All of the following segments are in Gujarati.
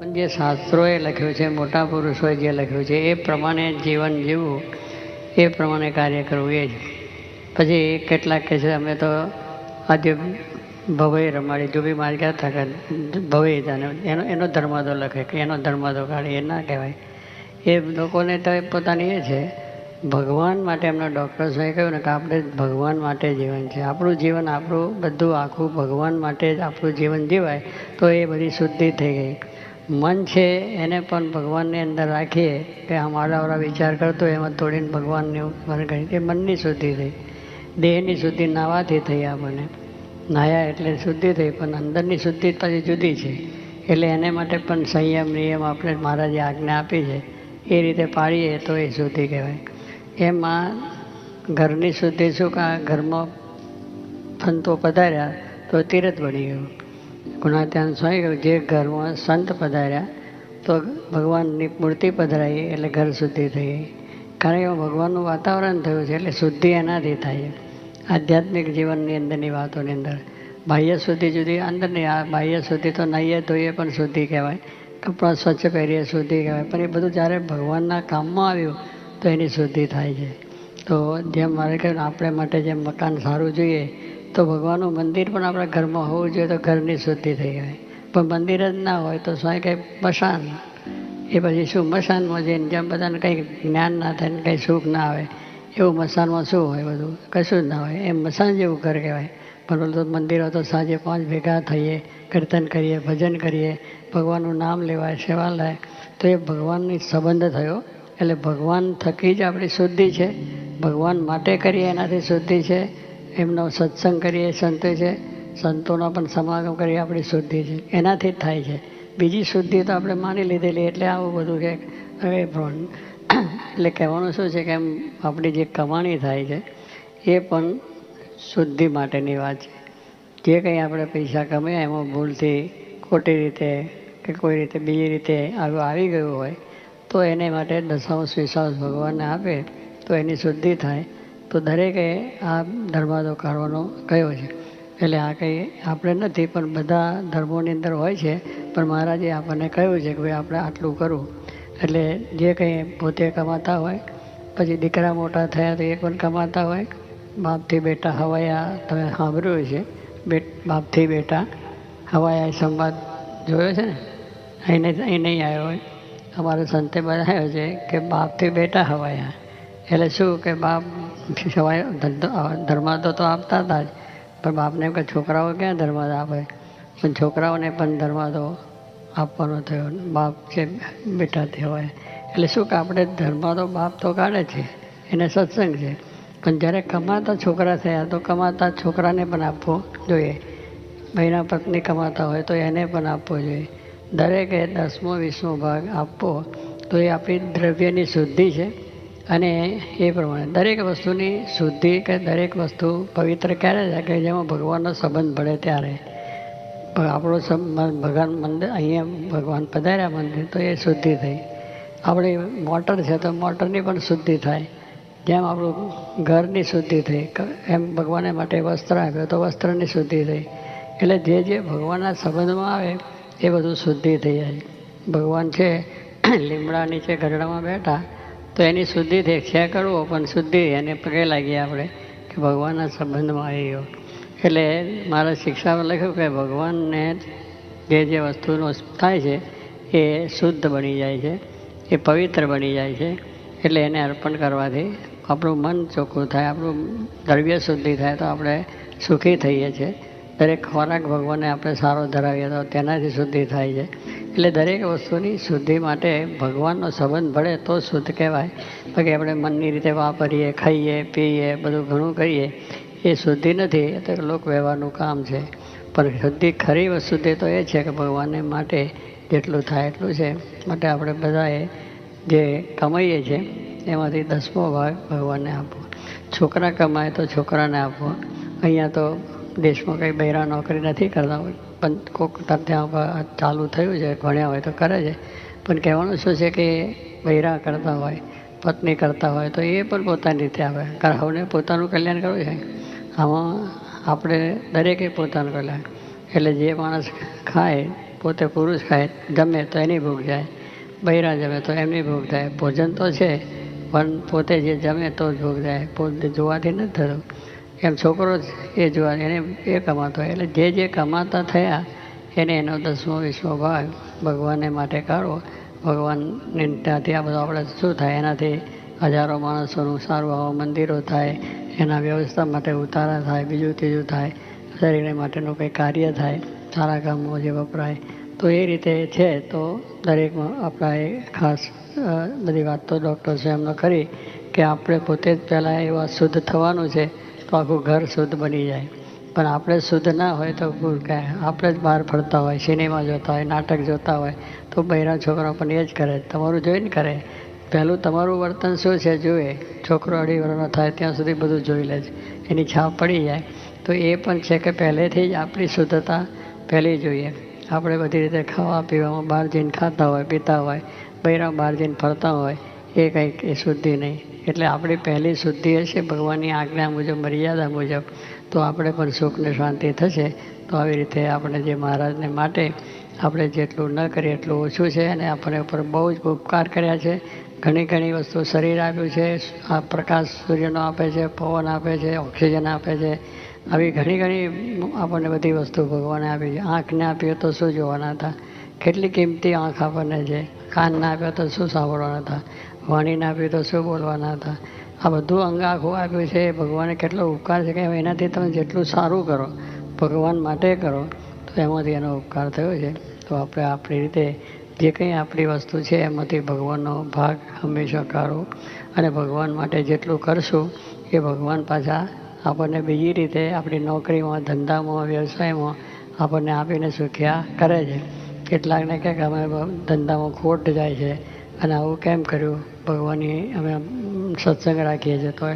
પણ જે શાસ્ત્રોએ લખ્યું છે, મોટા પુરુષોએ જે લખ્યું છે, એ પ્રમાણે જીવન જીવવું, એ પ્રમાણે કાર્ય કરવું, એ જ. પછી કેટલાક કહે છે, અમે તો આજે ભવે રમાડી જો બી મારે ગયા હતા ભવે જાને એનો એનો ધર્માદો લખે, કે એનો ધર્માદો કાઢે, એ ના કહેવાય. એ લોકોને તો પોતાની એ છે, ભગવાન માટે એમના ડૉક્ટર્સોએ કહ્યું ને કે આપણે ભગવાન માટે જીવન છે. આપણું જીવન આપણું બધું આખું ભગવાન માટે જ આપણું જીવન જીવાય, તો એ બધી શુદ્ધિ થઈ ગઈ. મન છે, એને પણ ભગવાનની અંદર રાખીએ કે અમારા આડાવડા વિચાર કરતો એમાં તોડીને ભગવાનને ઉપર કરી કે મનની શુદ્ધિ થઈ, દેહની શુદ્ધિ નાવાથી થઈ આપણને. નાયા એટલે શુદ્ધિ થઈ, પણ અંદરની શુદ્ધિ પછી જુદી છે. એટલે એને માટે પણ સંયમ, નિયમ આપણે મહારાજે આજ્ઞા આપી છે. એ રીતે પાડીએ તો એ શુદ્ધિ કહેવાય. એમાં ઘરની શુદ્ધિ શું કાં? ઘરમાં સંતો પધાર્યા તો તીરથ બની ગયું. ગુણાત્યાન સ્વામી જે ઘરમાં સંત પધાર્યા, તો ભગવાનની મૂર્તિ પધરાઈ એટલે ઘર શુદ્ધિ થઈ કારણ કે ભગવાનનું વાતાવરણ થયું છે એટલે શુદ્ધિ એનાથી થાય આધ્યાત્મિક જીવનની અંદરની વાતોની અંદર. બાહ્ય શુદ્ધિ જુદી, અંદરની આ બાહ્ય શુદ્ધિ તો નાહીએ ધોઈએ પણ શુદ્ધિ કહેવાય. કપડાં સ્વચ્છ પહેરીએ શુદ્ધિ કહેવાય. પણ એ બધું જ્યારે ભગવાનના કામમાં આવ્યું, તો એની શુદ્ધિ થાય છે. તો જેમ મારે કહ્યું આપણે માટે જેમ મકાન સારું જોઈએ તો ભગવાનનું મંદિર પણ આપણા ઘરમાં હોવું જોઈએ તો ઘરની શુદ્ધિ થઈ જાય. પણ મંદિર જ ના હોય તો સ્વાય કંઈ મશાન. એ પછી શું, મશાનમાં જઈને જેમ બધાને કંઈ જ્ઞાન ના થાય ને કંઈ સુખ ના આવે, એવું મશાનમાં શું હોય બધું? કશું જ ના હોય. એમ મશાન જેવું ઘર કહેવાય. પણ તો મંદિરો તો સાંજે પાંચ ભેગા થઈએ, કીર્તન કરીએ, ભજન કરીએ, ભગવાનનું નામ લેવાય, સેવા લાય. તો એ ભગવાનની સંબંધ થયો. એટલે ભગવાન થકી જ આપણી શુદ્ધિ છે. ભગવાન માટે કરીએ એનાથી શુદ્ધિ છે. એમનો સત્સંગ કરીએ, સંતો છે, સંતોનો પણ સમાગમ કરીએ, આપણી શુદ્ધિ છે. એનાથી જ થાય છે. બીજી શુદ્ધિ તો આપણે માની લીધેલી, એટલે આવું બધું કે હવે એટલે કહેવાનું શું છે કે એમ આપણી જે કમાણી થાય છે, એ પણ શુદ્ધિ માટેની વાત છે. જે કંઈ આપણે પૈસા કમાયા, એમાં ભૂલથી ખોટી રીતે કે કોઈ રીતે બીજી રીતે આવ્યું આવી ગયું હોય, તો એને માટે દશાંશ વિશ્વાસ ભગવાનને આપે, તો એની શુદ્ધિ થાય. તો દરેકે આ ધર્માદો કાઢવાનો કહ્યો છે. એટલે આ કંઈ આપણે નથી, પણ બધા ધર્મોની અંદર હોય છે. પણ મહારાજે આપણને કહ્યું છે કે ભાઈ આપણે આટલું કરવું. એટલે જે કંઈ પોતે કમાતા હોય, પછી દીકરા મોટા થયા તો એ પણ કમાતા હોય. બાપથી બેટા હવાયા, તમે સાંભળ્યું છે બે, બાપથી બેટા હવાયા સંવાદ જોયો છે ને? અહીં અહીં નહીં આવ્યો હોય. અમારો સંતે બનાવ્યો છે કે બાપથી બેટા હવાયા. એટલે શું કે બાપ સવાય ધર્માદો તો આપતા હતા જ. પણ બાપને એમ કે છોકરાઓ ક્યાં ધર્માદો આપે? પણ છોકરાઓને પણ ધર્માદો આપવાનો થયો. બાપ છે બેટા કહેવાય. એટલે શું કે આપણે ધર્માદો બાપ તો કાઢે છે. એને સત્સંગ છે. પણ જ્યારે કમાતા છોકરા થયા તો કમાતા છોકરાને પણ આપવો જોઈએ. ભાઈના પત્ની કમાતા હોય તો એને પણ આપવો જોઈએ. દરેકે દસમો, વીસમો ભાગ આપવો. તો એ આપણી દ્રવ્યની શુદ્ધિ છે. અને એ પ્રમાણે દરેક વસ્તુની શુદ્ધિ કે દરેક વસ્તુ પવિત્ર ક્યારે થાય કે જેમાં ભગવાનનો સંબંધ ભળે ત્યારે? આપણો ભગવાન મંદિર અહીંયા ભગવાન પધાર્યા મંદિર તો એ શુદ્ધિ થઈ. આપણી મોટર છે તો મોટરની પણ શુદ્ધિ થાય. જેમ આપણું ઘરની શુદ્ધિ થઈ. એમ ભગવાને માટે વસ્ત્ર આપ્યો તો વસ્ત્રની શુદ્ધિ થઈ. એટલે જે જે ભગવાનના સંબંધમાં આવે એ બધું શુદ્ધિ થઈ જાય. ભગવાન છે લીમડા નીચે ગરડામાં બેઠા. તો એની શુદ્ધિ થઈ કરવો, પણ શુદ્ધિ એને પગે લાગીએ આપણે કે ભગવાનના સંબંધમાં આવી ગયો. એટલે મારા શિક્ષામાં લખ્યું કે ભગવાનને જે જે વસ્તુનો થાય છે, એ શુદ્ધ બની જાય છે, એ પવિત્ર બની જાય છે, એટલે એને અર્પણ કરવાથી આપણું મન ચોખ્ખું થાય, આપણું દ્રવ્ય શુદ્ધિ થાય, તો આપણે સુખી થઈએ છીએ. દરેક ખોરાક ભગવાનને આપણે સારો ધરાવીએ તો તેનાથી શુદ્ધિ થાય છે. એટલે દરેક વસ્તુની શુદ્ધિ માટે ભગવાનનો સંબંધ ભળે તો શુદ્ધ કહેવાય. બાકી આપણે મનની રીતે વાપરીએ, ખાઈએ, પીએ, બધું ઘણું કરીએ, એ શુદ્ધિ નથી, એ તો લોક વ્યવહારનું કામ છે. પણ શુદ્ધિ ખરી શુદ્ધિ તો એ છે કે ભગવાનને માટે જેટલું થાય એટલું છે. માટે આપણે બધાએ જે કમાઈએ છીએ એમાંથી દસમો ભાગ ભગવાનને આપવો. છોકરા કમાય તો છોકરાને આપવો. અહીંયા તો દેશમાં કંઈ બૈરા નોકરી નથી કરતા પણ કોક ત્યાં ચાલુ થયું છે, ભણ્યા હોય તો કરે છે. પણ કહેવાનું શું છે કે બૈરા કરતા હોય, પત્ની કરતા હોય તો એ પણ પોતાની રીતે આવે. કારણ હવે પોતાનું કલ્યાણ કરવું છે. આમાં આપણે દરેકે પોતાનું કલ્યાણ. એટલે જે માણસ ખાય, પોતે પુરુષ ખાય જમે તો એની ભૂખ જાય. બૈરા જમે તો એમની ભૂખ થાય. ભોજન તો છે, પણ પોતે જે જમે તો જ ભૂખ જાય. પોતે જોવાથી નથી થતું. એમ છોકરો જ એ જોવા એને એ કમાતો એટલે જે જે કમાતા થયા, એને એનો દસમો, વીસમો ભાગ ભગવાનને માટે કાઢવો. ભગવાનને ત્યાંથી આ બધું આપણે શું થાય? એનાથી હજારો માણસોનું સારું આવા મંદિરો થાય, એના વ્યવસ્થા માટે ઉતારા થાય, બીજું ત્રીજું થાય શરીર માટેનું કંઈ કાર્ય થાય, સારા કામો જે વપરાય. તો એ રીતે છે, તો દરેકમાં આપણા એ ખાસ બધી વાત તો ડૉક્ટર સાહેબનો કરી કે આપણે પોતે જ પહેલાં એવા શુદ્ધ થવાનું છે. તો આખું ઘર શુદ્ધ બની જાય. પણ આપણે શુદ્ધ ના હોય તો ભૂલ કાંઈ. આપણે જ બહાર ફરતા હોય, સિનેમા જોતા હોય, નાટક જોતા હોય, તો બૈરા છોકરા પણ એ જ કરે. તમારું જોઈને કરે. પહેલું તમારું વર્તન શું છે જુએ. છોકરો અઢી વર્ષનો થાય ત્યાં સુધી બધું જોઈ લે છે. એની છાપ પડી જાય. તો એ પણ છે કે પહેલેથી જ આપણી શુદ્ધતા પહેલી જોઈએ. આપણે બધી રીતે ખાવા પીવામાં બહાર જઈને ખાતા હોય, પીતા હોય બૈરા બહાર જઈને ફરતા હોય એ કંઈક એ શુદ્ધિ નહીં. એટલે આપણી પહેલી શુદ્ધિ હશે ભગવાનની આજ્ઞા મુજબ, મર્યાદા મુજબ, તો આપણે પણ સુખને શાંતિ થશે. તો આવી રીતે આપણે જે મહારાજને માટે આપણે જેટલું ન કરીએ એટલું ઓછું છે અને આપણે ઉપર બહુ જ ઉપકાર કર્યા છે. ઘણી ઘણી વસ્તુ શરીર આપ્યું છે, આ પ્રકાશ સૂર્યનો આપે છે, પવન આપે છે, ઓક્સિજન આપે છે. આવી ઘણી ઘણી આપણને બધી વસ્તુ ભગવાને આપી છે. આંખને આપ્યો તો શું જોવાના હતા? કેટલી કિંમતી આંખ આપણને છે? કાનને આપ્યો તો શું સાંભળવાના હતા? વાણીને આપ્યું તો શું બોલવાના હતા? આ બધું અંગ આખું આપ્યું છે. એ ભગવાને કેટલો ઉપકાર છે કે એનાથી તમે જેટલું સારું કરો, ભગવાન માટે કરો, તો એમાંથી એનો ઉપકાર થયો છે. તો આપણે આપણી રીતે જે કંઈ આપણી વસ્તુ છે, એમાંથી ભગવાનનો ભાગ હંમેશા કાઢો અને ભગવાન માટે જેટલું કરશું, એ ભગવાન પાછા આપણને બીજી રીતે આપણી નોકરીમાં, ધંધામાં, વ્યવસાયમાં આપણને આપીને સુખ્યા કરે છે. કેટલાકને કે અમે ધંધામાં ખોટ જાય છે. અને આવું કેમ કર્યું? ભગવાનની અમે સત્સંગ રાખીએ છીએ. તો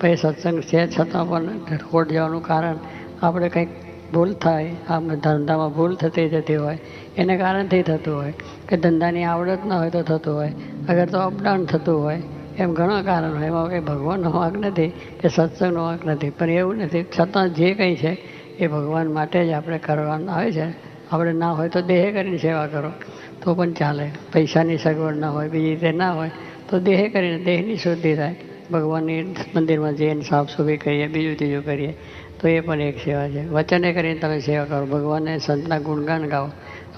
પછી સત્સંગ છે છતાં પણ ખોટ જવાનું કારણ આપણે કંઈક ભૂલ થાય આમ ધંધામાં ભૂલ થતી જતી હોય, એને કારણથી થતું હોય. કે ધંધાની આવડત ન હોય તો થતું હોય. અગર તો અપડાઉન થતું હોય, એમ ઘણા કારણ હોય. એમાં કંઈ ભગવાનનો વાંક નથી કે સત્સંગનો વાંક નથી. પણ એવું નથી. છતાં જે કંઈ છે, એ ભગવાન માટે જ આપણે કરવાનું આવે છે. આપણે ના હોય તો દેહે કરીને સેવા કરો. તો પણ ચાલે. પૈસાની સગવડ ના હોય, બીજી રીતે ના હોય, તો દેહે કરીને દેહની શુદ્ધિ થાય. ભગવાનની મંદિરમાં જઈને સાફ સફાઈ કરીએ, બીજું ત્રીજું કરીએ, તો એ પણ એક સેવા છે. વચને કરીને તમે સેવા કરો. ભગવાનને સંતના ગુણગાન ગાઓ,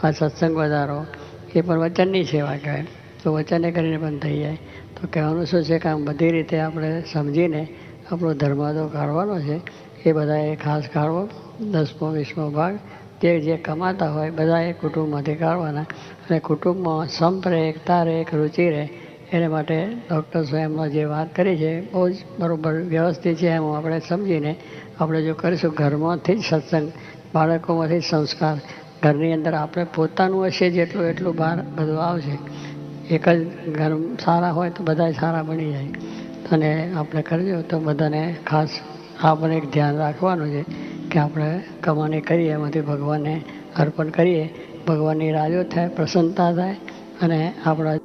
આ સત્સંગ વધારો, એ પણ વચનની સેવા કહેવાય. તો વચને કરીને પણ થઈ જાય. તો કહેવાનું શું છે કે આમ બધી રીતે આપણે સમજીને આપણો ધર્માદો કાઢવાનો છે. એ બધાએ ખાસ કાઢવો. દસમો, વીસમો ભાગ. તે જે કમાતા હોય બધા એ કુટુંબમાંથી કાઢવાના અને કુટુંબમાં સંપ રહે એકતા રહે એક રુચિ રહે એને માટે ડૉક્ટર સ્વયંમાં જે વાત કરી છે બહુ જ બરાબર વ્યવસ્થિત છે એમ આપણે સમજીને આપણે જો કરીશું ઘરમાંથી જ સત્સંગ, બાળકોમાંથી જ સંસ્કાર. ઘરની અંદર આપણે પોતાનું હશે જેટલું એટલું બહાર બધું આવશે. એક જ ઘર સારા હોય તો બધા સારા બની જાય. અને આપણે કરજો તો બધાને ખાસ આપણે એક ધ્યાન રાખવાનું છે. કે આપણે કમાણી કરીએ, એમાંથી ભગવાનને અર્પણ કરીએ. ભગવાનની રાજો થાય, પ્રસન્નતા થાય અને આપણા